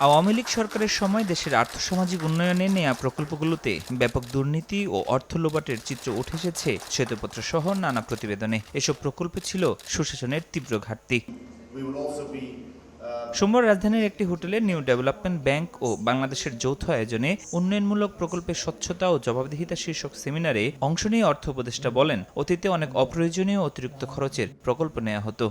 আওয়ামী লীগ সরকারের সময় দেশের আর্থসামাজিক উন্নয়নে নেয়া প্রকল্পগুলোতে ব্যাপক দুর্নীতি ও অর্থ লোবাটের চিত্র উঠে এসেছে শ্বেতপত্র সহ নানা প্রতিবেদনে। এসব প্রকল্পে ছিল সুশাসনের তীব্র ঘাটতি। সোমবার রাজধানীর একটি হোটেলে নিউ ডেভেলপমেন্ট ব্যাংক ও বাংলাদেশের যৌথ আয়োজনে উন্নয়নমূলক প্রকল্পের স্বচ্ছতা ও জবাবদিহিতা শীর্ষক সেমিনারে অংশ নিয়ে অর্থ উপদেষ্টা বলেন, অতীতে অনেক অপ্রয়োজনীয় অতিরিক্ত খরচের প্রকল্প নেওয়া হতো।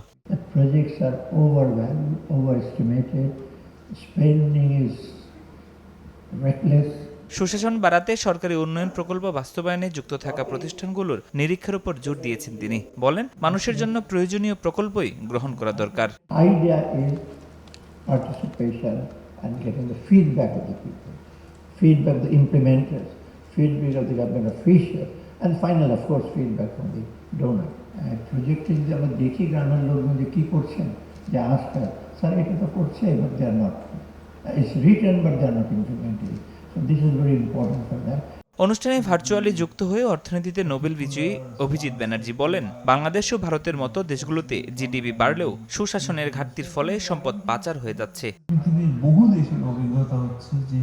সুশাসন বাড়াতে সরকারি উন্নয়ন প্রকল্প বাস্তবায়নে যুক্ত থাকা প্রতিষ্ঠানগুলোর নিরীক্ষার উপর জোর দিয়েছেন তিনি। বলেন মানুষের জন্য প্রয়োজনীয় প্রকল্পই গ্রহণ করা দরকার। আমরা দেখি গ্রামের লোকজন যে কি করছেন যে আজকাল স্যার এটা তো করছে but they are not its return but they are not implemented so this is very important for that অনুষ্ঠানে ভার্চুয়ালি যুক্ত হয়ে অর্থনীতিতে নোবেল বিজয়ী অভিজিৎ ব্যানার্জি বলেন বাংলাদেশ ও ভারতের মতো দেশগুলোতে জিডিপি বাড়লেও সুশাসনের ঘাটতির ফলে সম্পদ পাচার হয়ে যাচ্ছে। পৃথিবীর বহু দেশের অভিজ্ঞতা হচ্ছে যে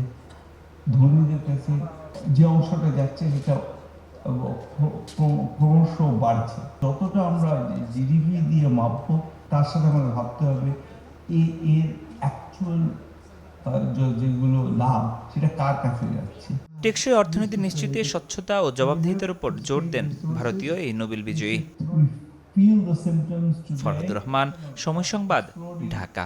ধনীদের কাছে যে অংশটা যাচ্ছে সেটা ক্র- ক্র- ক্রমশ বাড়ছে। যতটা আমরা জিডিপি দিয়ে মাপবো তার সাথে আমাদের ভাবতে হবে এ এর অ্যাকচুয়াল যেগুলো লাভ সেটা কার কাছে যাচ্ছে? টেকসই অর্থনীতি নিশ্চিতে স্বচ্ছতা ও জবাবদিহিতার উপর জোর দেন ভারতীয় এই নোবেল বিজয়ী. ফরহাদুর রহমান সময় সংবাদ ঢাকা।